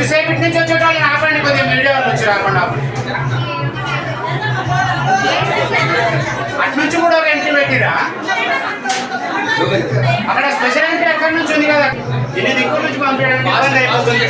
కొద్దిసేపు నుంచి వచ్చేటోళ్ళని ఆపండి కొద్దిగా మీడియా వాళ్ళు వచ్చి రాకుండా అటు నుంచి కూడా ఒక ఎంట్రీ పెట్టిరా? అక్కడ స్పెషల్ ఎంట్రీ ఎక్కడి నుంచి ఉంది కదా? ఇన్ని దిక్కుల నుంచి పంపించడానికి ఇబ్బంది అయిపోతుంది.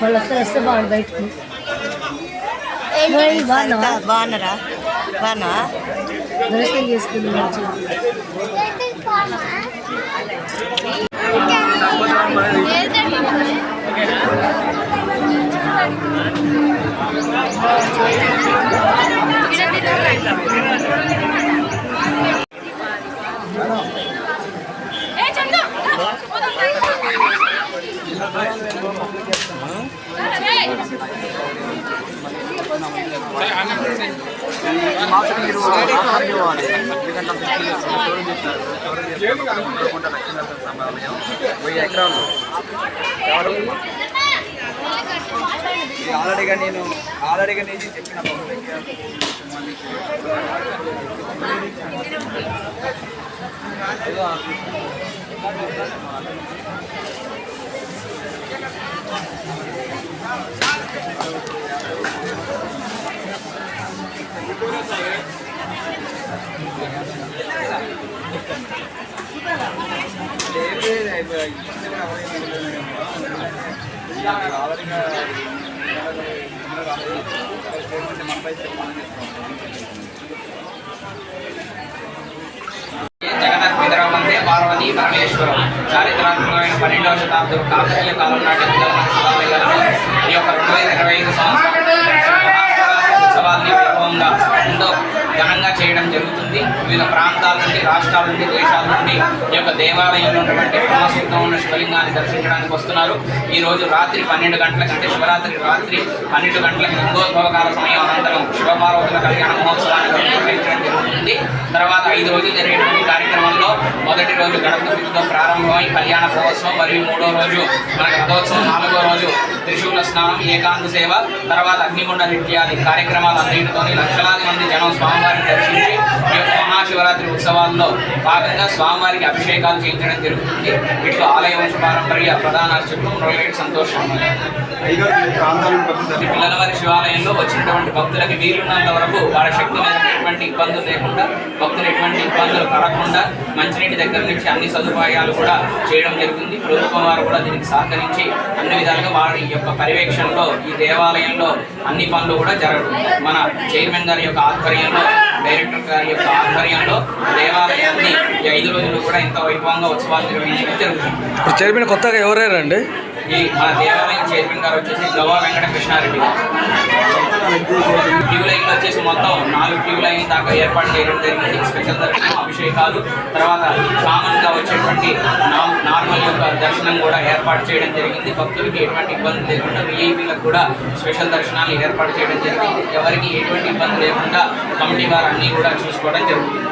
बड़ा लगता है इससे बाहर बैठ के नहीं बन रहा बन रहा बन रहा घर के लिए इसके लिए चाहिए వెయ్యి ఎకరాలు ఎవరు ఇది ఆల్రెడీగా నేను ఆల్రెడీగా నేను చెప్పిన పబ్లిక్కి. ఏదో జగన్నాథ్ వందే పార్వతీ పరమేశ్వరం చారిత్రాత్మకమైన పన్నెండవ శతాబ్దం కాకతీయ కాలం నాటి ఈ యొక్క రెండు వేల ఇరవై ఐదు సంవత్సరం ఉత్సవాల్ని వైభవంగా ఎంతో ఘనంగా చేయడం జరుగుతుంది. వివిధ ప్రాంతాల నుండి రాష్ట్రాల నుండి దేశాల నుండి ఈ యొక్క దేవాలయంలో ఉన్నటువంటి బ్రహ్మసూత్రం ఉన్న శివలింగాన్ని దర్శించడానికి వస్తున్నారు. ఈ రోజు రాత్రి పన్నెండు గంటలకు అంటే శివరాత్రి రాత్రి పన్నెండు గంటలకు లింగోద్భవ కాల సమయం అనంతరం శివపార్వతుల కళ్యాణ మహోత్సవాన్ని తర్వాత ఐదు రోజులు జరిగేటువంటి కార్యక్రమంలో మొదటి రోజు గణపతి పూజతో ప్రారంభమై కళ్యాణ మహోత్సవం మరియు మూడో రోజు మన రథోత్సవం నాలుగో రోజు త్రిశూల స్నానం ఏకాంత సేవ తర్వాత అగ్నిగుండ నిత్యాది కార్యక్రమాలు అన్నింటితోని లక్షలాది మంది జనం స్వామివారిని దర్శించి ఈ యొక్క మహాశివరాత్రి ఉత్సవాల్లో భాగంగా స్వామివారికి అభిషేకాలు చేయించడం జరుగుతుంది. ఇట్లా ఆలయ వంశ పారంపర్య ప్రధాన అర్చకులు మురళి సంతోషం పంపిస్తారు పిల్లలవారి శివాలయంలో వచ్చినటువంటి భక్తులకి వీలున్నంత వరకు వాళ్ళ శక్తి ఎటువంటి ఇబ్బందులు లేకుండా భక్తులు ఎటువంటి ఇబ్బందులు పడకుండా మంచినీటి దగ్గర నుంచి అన్ని సదుపాయాలు కూడా చేయడం జరుగుతుంది ప్రభుత్వం వారు కూడా దీనికి సహకరించి అన్ని విధాలుగా వారి యొక్క పర్యవేక్షణలో ఈ దేవాలయంలో అన్ని పనులు కూడా జరగడం. మన చైర్మన్ గారి యొక్క ఆధ్వర్యంలో డైరెక్టర్ గారి యొక్క ఆధ్వర్యంలో దేవాలయాన్ని ఈ ఐదు రోజులు కూడా ఎంతో వైభవంగా ఉత్సవాలు నిర్వహించడం జరుగుతుంది. ఇప్పుడు చైర్మన్ కొత్తగా ఎవరయ్యారండి ఈ మన దేవాలయం చైర్మన్ గారు వచ్చేసి గవా వెంకట కృష్ణారెడ్డి గారు. క్యూ లైన్ వచ్చేసి మొత్తం నాలుగు క్యూ లైన్ దాకా ఏర్పాటు చేయడం జరిగింది. స్పెషల్ దర్శనం అభిషేకాలు తర్వాత కామన్గా వచ్చేటువంటి నార్మల్ యొక్క దర్శనం కూడా ఏర్పాటు చేయడం జరిగింది. భక్తులకి ఎటువంటి ఇబ్బంది లేకుండా విఐపీలకు కూడా స్పెషల్ దర్శనాలు ఏర్పాటు చేయడం జరిగింది. ఎవరికి ఎటువంటి ఇబ్బంది లేకుండా కమిటీ వారు అన్నీ కూడా చూసుకోవడం జరుగుతుంది.